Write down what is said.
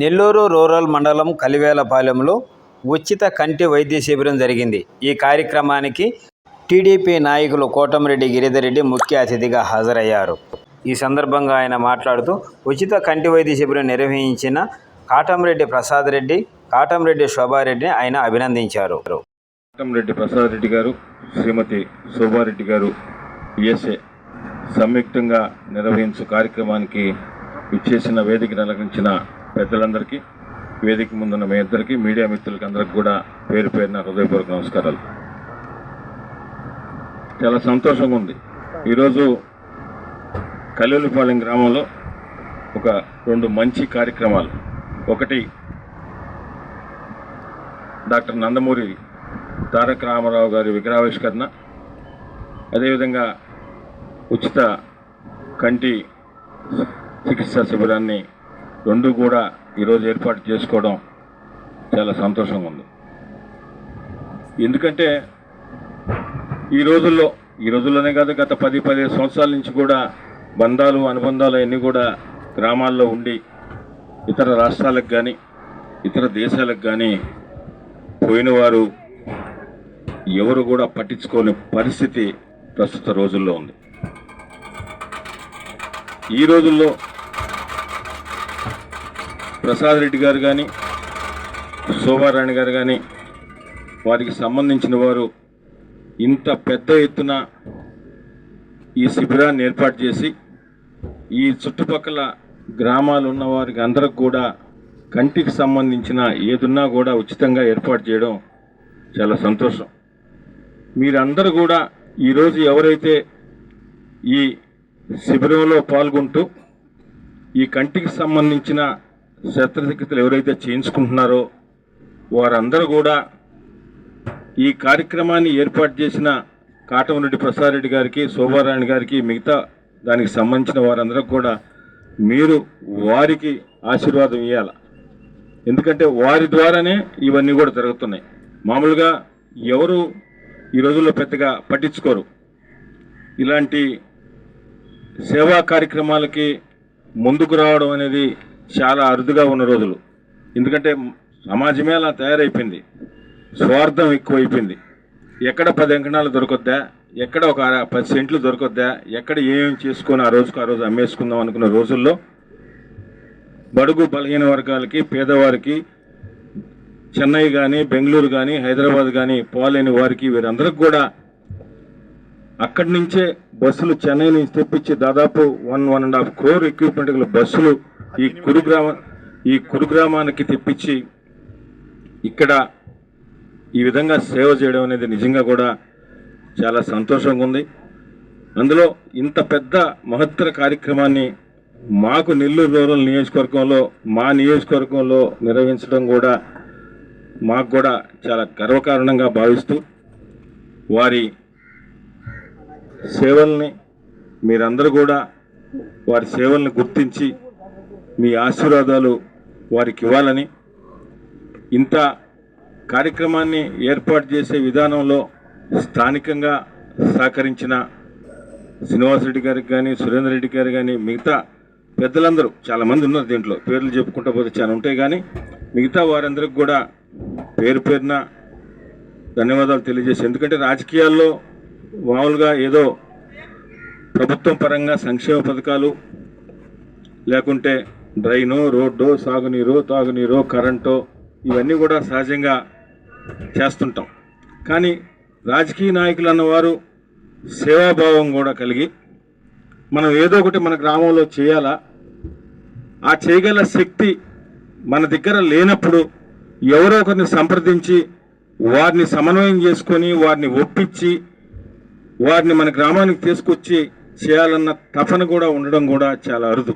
Nellore rural మండలం కలివేలపాలెంలో ఉచిత కంటి వైద్య శిబిరం జరిగింది. ఈ కార్యక్రమానికి టీడీపీ నాయకులు కోటమిరెడ్డి గిరిధర్ రెడ్డి ముఖ్య అతిథిగా హాజరయ్యారు. ఈ సందర్భంగా ఆయన మాట్లాడుతూ ఉచిత కంటి వైద్య శిబిరం నిర్వహించిన కాటంరెడ్డి ప్రసాద్ రెడ్డి కాటంరెడ్డి శోభారెడ్డిని ఆయన అభినందించారు. రెడ్డి ప్రసాద్ రెడ్డి గారు శ్రీమతి శోభారెడ్డి గారు ఈఎస్ఏ సంయుక్తంగా నిర్వహించు కార్యక్రమానికి ఇచ్చేసిన వేదికను అలంకరించిన పెద్దలందరికీ వేదిక ముందున్న మీ ఇద్దరికి మీడియా మిత్రులకి అందరికి కూడా పేరు పేరున హృదయపూర్వక నమస్కారాలు. చాలా సంతోషంగా ఉంది. ఈరోజు కల్లూలిపాలెం గ్రామంలో ఒక రెండు మంచి కార్యక్రమాలు. ఒకటి డాక్టర్ నందమూరి తారక రామారావు గారి విగ్రహావిష్కరణ. అదేవిధంగా ఉచిత కంటి చికిత్సా శిబిరాన్ని రెండు కూడా ఈరోజు ఏర్పాటు చేసుకోవడం చాలా సంతోషంగా ఉంది. ఎందుకంటే ఈ రోజుల్లో ఈ రోజుల్లోనే కాదు గత పది పదిహేను సంవత్సరాల నుంచి కూడా బంధాలు అనుబంధాలు అన్నీ కూడా గ్రామాల్లో ఉండి ఇతర రాష్ట్రాలకు కానీ ఇతర దేశాలకు కానీ పోయిన వారు ఎవరు కూడా పట్టించుకోని పరిస్థితి ప్రస్తుత రోజుల్లో ఉంది. ఈ రోజుల్లో ప్రసాద్ రెడ్డి గారు కానీ శోభారాణి గారు కానీ వారికి సంబంధించిన వారు ఇంత పెద్ద ఎత్తున ఈ శిబిరాన్ని ఏర్పాటు చేసి ఈ చుట్టుపక్కల గ్రామాలు ఉన్న వారికి అందరికి కూడా కంటికి సంబంధించిన ఏదున్నా కూడా ఉచితంగా ఏర్పాటు చేయడం చాలా సంతోషం. మీరందరూ కూడా ఈరోజు ఎవరైతే ఈ శిబిరంలో పాల్గొంటూ ఈ కంటికి సంబంధించిన శస్త్రచికిత్సలు ఎవరైతే చేయించుకుంటున్నారో వారందరూ కూడా ఈ కార్యక్రమాన్ని ఏర్పాటు చేసిన కాటమరెడ్డి ప్రసాద్ రెడ్డి గారికి శోభారాణి గారికి మిగతా దానికి సంబంధించిన వారందరూ కూడా మీరు వారికి ఆశీర్వాదం ఇవ్వాలి ఎందుకంటే వారి ద్వారానే ఇవన్నీ కూడా జరుగుతున్నాయి. మామూలుగా ఎవరు ఈ రోజుల్లో పెద్దగా పట్టించుకోరు. ఇలాంటి సేవా కార్యక్రమాలకి ముందుకు రావడం అనేది చాలా అరుదుగా ఉన్న రోజులు. ఎందుకంటే సమాజమే అలా తయారైపోయింది. స్వార్థం ఎక్కువైపోయింది. ఎక్కడ పది అంకణాలు దొరకొద్దా? ఎక్కడ ఒక పది సెంట్లు దొరకొద్దా? ఎక్కడ ఏమేమి చేసుకొని ఆ రోజుకు ఆ రోజు అమ్మేసుకుందాం అనుకున్న రోజుల్లో బడుగు బలహీన వర్గాలకి పేదవారికి చెన్నై కానీ బెంగళూరు కానీ హైదరాబాద్ కానీ పోలేని వారికి వీరందరికి కూడా అక్కడి నుంచే బస్సులు చెన్నై నుంచి తెప్పించి దాదాపు one one and half crore equipment గల బస్సులు ఈ కురు గ్రామ ఈ కురు గ్రామానికి తెప్పించి ఇక్కడ ఈ విధంగా సేవ చేయడం అనేది నిజంగా కూడా చాలా సంతోషంగా ఉంది. అందులో ఇంత పెద్ద మహత్తర కార్యక్రమాన్ని మాకు నెల్లూరు రూరల్ నియోజకవర్గంలో మా నియోజకవర్గంలో నిర్వహించడం కూడా మాకు కూడా చాలా గర్వకారణంగా భావిస్తూ వారి సేవల్ని మీరందరూ కూడా వారి సేవల్ని గుర్తించి మీ ఆశీర్వాదాలు వారికి ఇవ్వాలని ఇంత కార్యక్రమాన్ని ఏర్పాటు చేసే విధానంలో స్థానికంగా సహకరించిన శ్రీనివాసరెడ్డి గారికి కానీ సురేందర్ రెడ్డి గారు కానీ మిగతా పెద్దలందరూ చాలామంది ఉన్నారు దీంట్లో పేర్లు చెప్పుకుంటూ పోతే చాలా ఉంటాయి కానీ మిగతా వారందరికి కూడా పేరు పేరున ధన్యవాదాలు తెలియజేసి ఎందుకంటే రాజకీయాల్లో మామూలుగా ఏదో ప్రభుత్వం పరంగా సంక్షేమ పథకాలు లేకుంటే డ్రైను రోడ్డు సాగునీరు తాగునీరు కరెంటు ఇవన్నీ కూడా సహజంగా చేస్తుంటాం. కానీ రాజకీయ నాయకులు అన్నవారు సేవాభావం కూడా కలిగి మనం ఏదో ఒకటి మన గ్రామంలో చేయాలా? ఆ చేయగల శక్తి మన దగ్గర లేనప్పుడు ఎవరో ఒకరిని సంప్రదించి వారిని సమన్వయం చేసుకొని వారిని ఒప్పించి వారిని మన గ్రామానికి తీసుకొచ్చి చేయాలన్న తపన కూడా ఉండడం కూడా చాలా అరుదు.